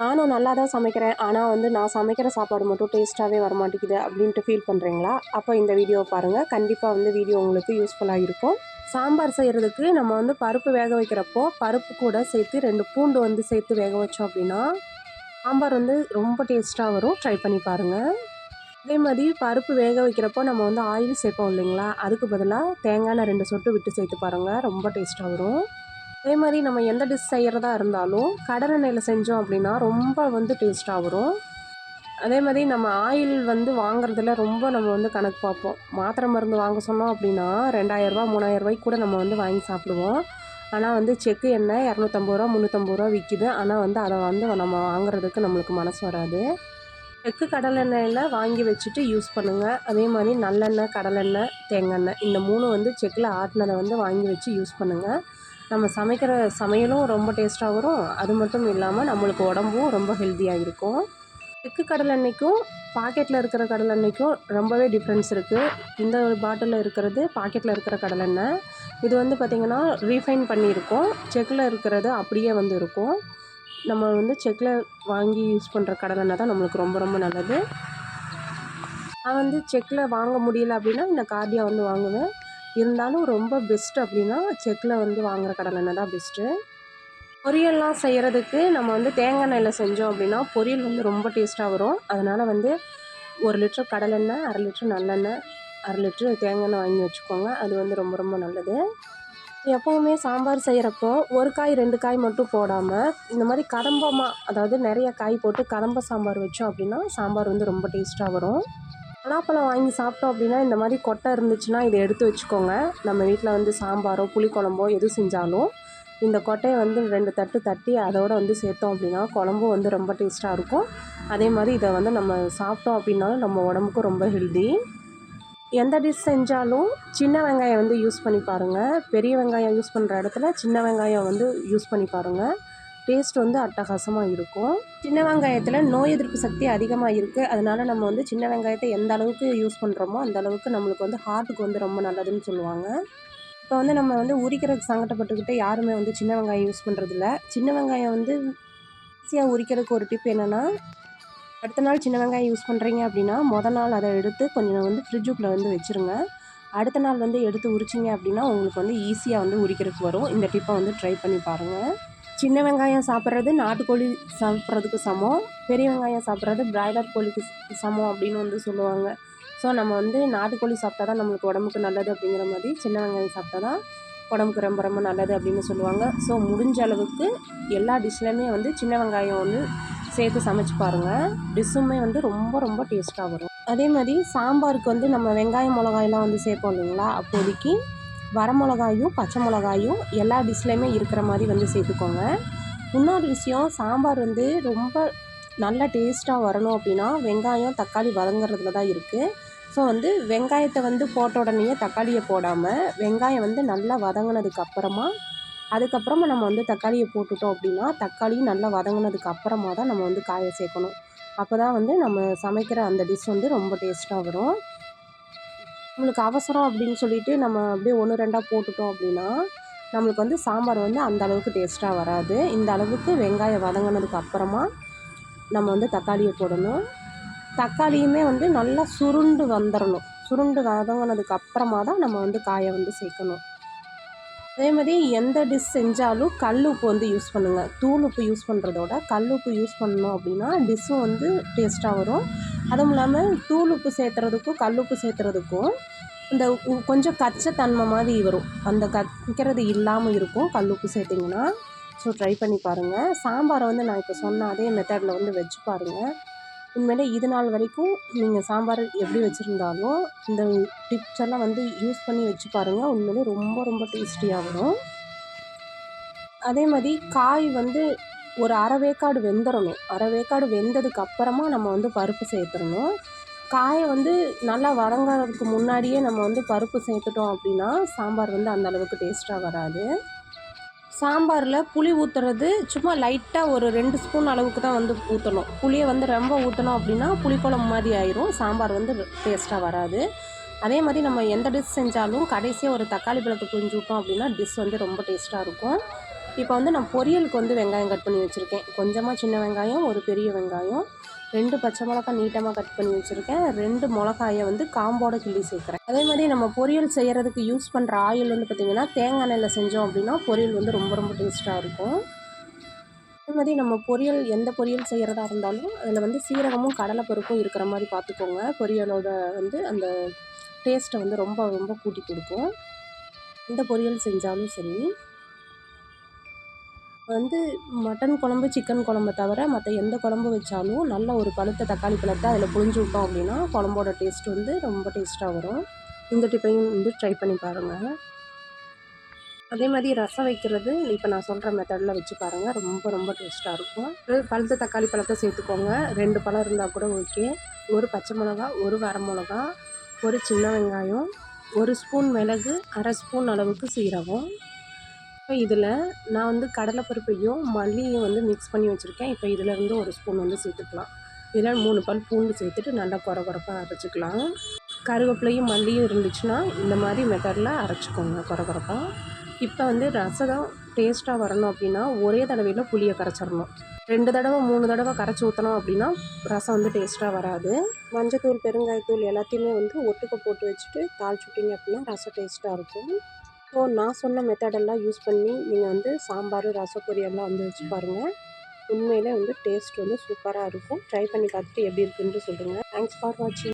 நானும் நல்லா தான் சமைக்கிறேன். ஆனால் வந்து நான் சமைக்கிற சாப்பாடு மட்டும் டேஸ்ட்டாகவே வரமாட்டேங்குது அப்படின்ட்டு ஃபீல் பண்ணுறீங்களா அப்போ இந்த வீடியோவை பாருங்கள் கண்டிப்பாக வந்து வீடியோ உங்களுக்கு யூஸ்ஃபுல்லாக இருக்கும். சாம்பார் செய்கிறதுக்கு நம்ம வந்து பருப்பு வேக வைக்கிறப்போ பருப்பு கூட சேர்த்து ரெண்டு பூண்டு வந்து சேர்த்து வேக வச்சோம் அப்படின்னா சாம்பார் வந்து ரொம்ப டேஸ்ட்டாக வரும். ட்ரை பண்ணி பாருங்கள் அதே மாதிரி பருப்பு வேக வைக்கிறப்போ நம்ம வந்து ஆயில் சேர்ப்போம் இல்லைங்களா? அதுக்கு பதிலாக தேங்காய் ரெண்டு சொட்டு விட்டு சேர்த்து பாருங்கள் ரொம்ப டேஸ்ட்டாக வரும். அதே மாதிரி நம்ம எந்த டிஷ் செய்கிறதா இருந்தாலும் கடலெண்ணெயில் செஞ்சோம் அப்படின்னா ரொம்ப வந்து டேஸ்ட்டாக வரும். அதே மாதிரி நம்ம ஆயில் வந்து வாங்குறதுல ரொம்ப நம்ம வந்து கணக்கு பார்ப்போம். மாத்திரை மருந்து வாங்க சொன்னோம் அப்படின்னா ரெண்டாயிரரூபா மூணாயிரரூபாய்க்கு கூட நம்ம வந்து வாங்கி சாப்பிடுவோம். ஆனால் வந்து செக்கு எண்ணெய் இரநூத்தம்பது ரூபா முந்நூற்றம்பது ரூபா விற்கிது ஆனால் வந்து அதை வந்து நம்ம வாங்குறதுக்கு நம்மளுக்கு மனசு வராது. செக்கு கடலெண்ணெயில் வாங்கி வச்சுட்டு யூஸ் பண்ணுங்கள் அதே மாதிரி நல்லெண்ணெய் கடலெண்ணெய் தேங்காய் எண்ணெய் இந்த மூணு வந்து செக்கில் ஆட்டினதை வந்து வாங்கி வச்சு யூஸ் பண்ணுங்கள் நம்ம சமைக்கிற சமையலும் ரொம்ப டேஸ்ட்டாக வரும். அது மட்டும் இல்லாமல் நம்மளுக்கு உடம்பும் ரொம்ப ஹெல்த்தியாக இருக்கும். செக்கு கடலெண்ணெய்க்கும் பாக்கெட்டில் இருக்கிற கடலெண்ணெய்க்கும் ரொம்பவே டிஃப்ரென்ஸ் இருக்குது இந்த பாட்டிலில் இருக்கிறது பாக்கெட்டில் இருக்கிற கடலெண்ணெய் இது வந்து பார்த்திங்கன்னா ரீஃபைன் பண்ணியிருக்கோம். செக்கில் இருக்கிறது அப்படியே வந்து இருக்கும். நம்ம வந்து செக்கில் வாங்கி யூஸ் பண்ணுற கடலெண்ணெய் தான் நம்மளுக்கு ரொம்ப ரொம்ப நல்லது. நான் வந்து செக்கில் வாங்க முடியல அப்படின்னா இந்த கார்டியா வந்து வாங்குவேன். இருந்தாலும் ரொம்ப பெஸ்ட் அப்படின்னா செக்கில் வந்து வாங்குகிற கடலெண்ணெய் தான் பெஸ்ட்டு பொரியல்லாம் செய்கிறதுக்கு நம்ம வந்து தேங்காய் எண்ணெயில் செஞ்சோம் அப்படின்னா பொரியல் வந்து ரொம்ப டேஸ்ட்டாக வரும். அதனால் வந்து ஒரு லிட்டர் கடலெண்ணெய் அரை லிட்டர் நல்லெண்ணெய் அரை லிட்டர் தேங்காய் எண்ணெய் வாங்கி வச்சுக்கோங்க. அது வந்து ரொம்ப ரொம்ப நல்லது. எப்போவுமே சாம்பார் செய்கிறப்போ ஒரு காய் ரெண்டு காய் மட்டும் போடாமல் இந்த மாதிரி கடம்பமாக அதாவது நிறைய காய் போட்டு கடம்ப சாம்பார் வச்சோம் அப்படின்னா சாம்பார் வந்து ரொம்ப டேஸ்ட்டாக வரும். பலாப்பழம் வாங்கி சாப்பிட்டோம் அப்படின்னா இந்த மாதிரி கொட்டை இருந்துச்சுன்னா இதை எடுத்து வச்சுக்கோங்க. நம்ம வீட்டில் வந்து சாம்பாரோ புளிக்குழம்போ எது செஞ்சாலும் இந்த கொட்டையை வந்து ரெண்டு தட்டு தட்டி அதோடு வந்து சேர்த்தோம் அப்படின்னா குழம்பும் வந்து ரொம்ப டேஸ்ட்டாக இருக்கும். அதே மாதிரி இதை வந்து நம்ம சாப்பிட்டோம் அப்படின்னாலும் நம்ம உடம்புக்கும் ரொம்ப ஹெல்தி எந்த டிஷ் செஞ்சாலும் சின்ன வெங்காயம் வந்து யூஸ் பண்ணி பாருங்கள் பெரிய வெங்காயம் யூஸ் பண்ணுற இடத்துல சின்ன வெங்காயம் வந்து யூஸ் பண்ணி பாருங்கள் டேஸ்ட் வந்து அட்டகாசமாக இருக்கும். சின்ன வெங்காயத்தில் நோய் எதிர்ப்பு சக்தி அதிகமாக இருக்குது அதனால் நம்ம வந்து சின்ன வெங்காயத்தை எந்த அளவுக்கு யூஸ் பண்ணுறோமோ அந்த அளவுக்கு நம்மளுக்கு வந்து ஹார்ட்டுக்கு வந்து ரொம்ப நல்லதுன்னு சொல்லுவாங்க. இப்போ வந்து நம்ம வந்து உரிக்கிறதுக்கு சங்கடப்பட்டுக்கிட்டு யாருமே வந்து சின்ன வெங்காயம் யூஸ் பண்ணுறதில்ல சின்ன வெங்காயம் வந்து ஈஸியாக உரிக்கிறதுக்கு ஒரு டிப் என்னென்னா அடுத்த நாள் சின்ன வெங்காயம் யூஸ் பண்ணுறீங்க அப்படின்னா மொதல் நாள் அதை எடுத்து கொஞ்சம் வந்து ஃப்ரிட்ஜுக்குள்ளே வந்து வச்சுருங்க. அடுத்த நாள் வந்து எடுத்து உரிச்சிங்க அப்படின்னா உங்களுக்கு வந்து ஈஸியாக வந்து உரிக்கிறதுக்கு வரும். இந்த டிப்பை வந்து ட்ரை பண்ணி பாருங்கள் சின்ன வெங்காயம் சாப்பிட்றது நாட்டுக்கோழி சாப்பிட்றதுக்கு சமம். பெரிய வெங்காயம் சாப்பிட்றது பிராய்லர் கோழிக்கு சமம் அப்படின்னு வந்து சொல்லுவாங்க. ஸோ நம்ம வந்து நாட்டுக்கோழி சாப்பிட்டா தான் நம்மளுக்கு உடம்புக்கு நல்லது அப்படிங்கிற மாதிரி சின்ன வெங்காயம் சாப்பிட்டா தான் உடம்புக்கு ரொம்ப ரொம்ப நல்லது அப்படின்னு சொல்லுவாங்க. ஸோ முடிஞ்ச அளவுக்கு எல்லா டிஷ்லையுமே வந்து சின்ன வெங்காயம் வந்து சேர்த்து சமைச்சு பாருங்கள் டிஷ்ஷுமே வந்து ரொம்ப ரொம்ப டேஸ்ட்டாக வரும். அதே மாதிரி சாம்பாருக்கு வந்து நம்ம வெங்காயம் மிளகாயெல்லாம் வந்து சேர்ப்போம் இல்லைங்களா? அப்போதைக்கு வரமிளகாயும் பச்சை மிளகாயும் எல்லா டிஷ்லேயுமே இருக்கிற மாதிரி வந்து சேர்த்துக்கோங்க. இன்னொரு விஷயம் சாம்பார் வந்து ரொம்ப நல்ல டேஸ்ட்டாக வரணும் அப்படின்னா வெங்காயம் தக்காளி வதங்குறதுல தான் இருக்குது ஸோ வந்து வெங்காயத்தை வந்து போட்ட உடனேயே தக்காளியை போடாமல் வெங்காயம் வந்து நல்லா வதங்கினதுக்கு அப்புறமா அதுக்கப்புறமா நம்ம வந்து தக்காளியை போட்டுட்டோம் அப்படின்னா தக்காளியும் நல்லா வதங்கினதுக்கு அப்புறமா தான் நம்ம வந்து காய சேர்க்கணும். அப்போ தான் வந்து நம்ம சமைக்கிற அந்த டிஷ் வந்து ரொம்ப டேஸ்ட்டாக வரும். நம்மளுக்கு அவசரம் அப்படின்னு சொல்லிட்டு நம்ம அப்படியே ஒன்று ரெண்டாக போட்டுட்டோம் அப்படின்னா நம்மளுக்கு வந்து சாம்பார் வந்து அந்த அளவுக்கு டேஸ்ட்டாக வராது. இந்த அளவுக்கு வெங்காயம் வதங்கினதுக்கு அப்புறமா நம்ம வந்து தக்காளியை போடணும். தக்காளியுமே வந்து நல்லா சுருண்டு வந்துடணும் சுருண்டு வதங்கினதுக்கு அப்புறமா தான் நம்ம வந்து காயை வந்து சேர்க்கணும். அதே மாதிரி எந்த டிஷ் செஞ்சாலும் கல் உப்பு வந்து யூஸ் பண்ணுங்கள் தூள் உப்பு யூஸ் பண்ணுறதோட கல் உப்பு யூஸ் பண்ணோம் அப்படின்னா டிஷ்ஷும் வந்து டேஸ்ட்டாக வரும். அதுவும் இல்லாமல் தூள் உப்பு சேர்த்துறதுக்கும் கல் உப்பு சேர்த்துறதுக்கும் இந்த கொஞ்சம் கச்சத்தன்மை மாதிரி வரும். அந்த கற்கிறது இல்லாமல் இருக்கும். கல் உப்பு சேர்த்திங்கன்னா. ஸோ ட்ரை பண்ணி பாருங்கள் சாம்பாரை வந்து நான் இப்போ சொன்ன அதே மெத்தடில் வந்து வச்சு பாருங்கள் உண்மையிலே இது நாள் வரைக்கும் நீங்கள் சாம்பார் எப்படி வச்சுருந்தாலும் இந்த டிப்ஸ் எல்லாம் வந்து யூஸ் பண்ணி வச்சு பாருங்கள் உண்மையிலே ரொம்ப ரொம்ப டேஸ்டியாக வரும். அதே மாதிரி காய் வந்து ஒரு அரை வேக்காடு வெந்துடணும் அரை வேக்காடு வெந்ததுக்கு அப்புறமா நம்ம வந்து பருப்பு சேர்த்துடணும். காயை வந்து நல்லா வதங்கிறதுக்கு முன்னாடியே நம்ம வந்து பருப்பு சேர்த்துட்டோம் அப்படின்னா சாம்பார் வந்து அந்த அளவுக்கு டேஸ்ட்டாக வராது. சாம்பாரில் புளி ஊற்றுறது சும்மா லைட்டாக ஒரு ரெண்டு ஸ்பூன் அளவுக்கு தான் வந்து ஊற்றணும் புளியை வந்து ரொம்ப ஊற்றணும் அப்படின்னா புளிக்குழம்பு மாதிரி ஆயிரும். சாம்பார் வந்து டேஸ்ட்டாக வராது. அதே மாதிரி நம்ம எந்த டிஷ் செஞ்சாலும் கடைசியாக ஒரு தக்காளி பழத்தை புரிஞ்சு விட்டோம் அப்படின்னா டிஷ் வந்து ரொம்ப டேஸ்ட்டாக இருக்கும். இப்போ வந்து நான் பொரியலுக்கு வந்து வெங்காயம் கட் பண்ணி வச்சுருக்கேன். கொஞ்சமாக சின்ன வெங்காயம் ஒரு பெரிய வெங்காயம். ரெண்டு பச்சை மிளகா நீட்டமாக கட் பண்ணி வச்சுருக்கேன். ரெண்டு மிளகாயை வந்து காம்போட கிள்ளி சேர்க்குறேன். அதே மாதிரி நம்ம பொரியல் செய்கிறதுக்கு யூஸ் பண்ணுற ஆயில் வந்து பார்த்திங்கன்னா தேங்காய் எண்ணெயில் செஞ்சோம் அப்படின்னா பொரியல் வந்து ரொம்ப ரொம்ப டேஸ்ட்டாக இருக்கும். அதே மாதிரி நம்ம பொரியல் எந்த பொரியல் செய்கிறதா இருந்தாலும் அதில் வந்து சீரகமும் கடலைப்பருப்பும் இருக்கிற மாதிரி பார்த்துக்கோங்க பொரியலோட வந்து அந்த டேஸ்ட்டை வந்து ரொம்ப ரொம்ப கூட்டி கொடுக்கும். எந்த பொரியல் செஞ்சாலும் சரி. வந்து மட்டன் குழம்பு சிக்கன் குழம்ப தவிர மற்ற எந்த குழம்பு வச்சாலும் நல்ல ஒரு பழுத்த தக்காளி பழத்தை அதில் புழிஞ்சு விட்டோம் அப்படின்னா குழம்போட டேஸ்ட் வந்து ரொம்ப டேஸ்ட்டாக வரும். இந்த டிப்பையும் வந்து ட்ரை பண்ணி பாருங்கள் அதே மாதிரி ரசம் வைக்கிறது இப்போ நான் சொல்கிற மெத்தடில் வச்சு பாருங்கள் ரொம்ப ரொம்ப டேஸ்ட்டாக இருக்கும். பழுத்த தக்காளி பழத்தை சேர்த்துக்கோங்க. ரெண்டு பழம் இருந்தால் கூட ஓகே ஒரு பச்சை மிளகா ஒரு வர மிளகா ஒரு சின்ன வெங்காயம் ஒரு ஸ்பூன் மிளகு அரை ஸ்பூன் அளவுக்கு சீரகம். இதில் நான் வந்து கடலைப்பருப்பையும் மல்லியும் வந்து மிக்ஸ் பண்ணி வச்சுருக்கேன். இப்போ இதிலேருந்து ஒரு ஸ்பூன் வந்து சேர்த்துக்கலாம். இதில் மூணு பல் பூண்டு சேர்த்துட்டு நல்லா குறை குறப்பாக அரைச்சிக்கலாம். கருவேப்பிலையும் மல்லியும் இருந்துச்சுன்னா இந்த மாதிரி மெத்தடில் அரைச்சிக்கோங்க குறை குறப்பாக இப்போ வந்து ரசம் டேஸ்ட்டாக வரணும் அப்படின்னா ஒரே தடவையில் புளியை கரைச்சிடணும். ரெண்டு தடவை மூணு தடவை கரைச்சி ஊற்றணும் அப்படின்னா ரசம் வந்து டேஸ்ட்டாக வராது. மஞ்சத்தூள் பெருங்காயத்தூள் எல்லாத்தையுமே வந்து ஒட்டுக்க போட்டு வச்சுட்டு தாளிச்சுட்டிங்க அப்படின்னா ரசம் டேஸ்ட்டாக இருக்கும். ஸோ நான் சொன்ன மெத்தடெல்லாம் யூஸ் பண்ணி நீங்கள் வந்து சாம்பார் ரசம் பொரியல்லாம் வந்து வச்சு பாருங்கள் உண்மையிலே வந்து டேஸ்ட் வந்து சூப்பராக இருக்கும். ட்ரை பண்ணி பார்த்துட்டு எப்படி இருக்குன்னு சொல்லுங்கள் தேங்க்ஸ் ஃபார் வாட்சிங்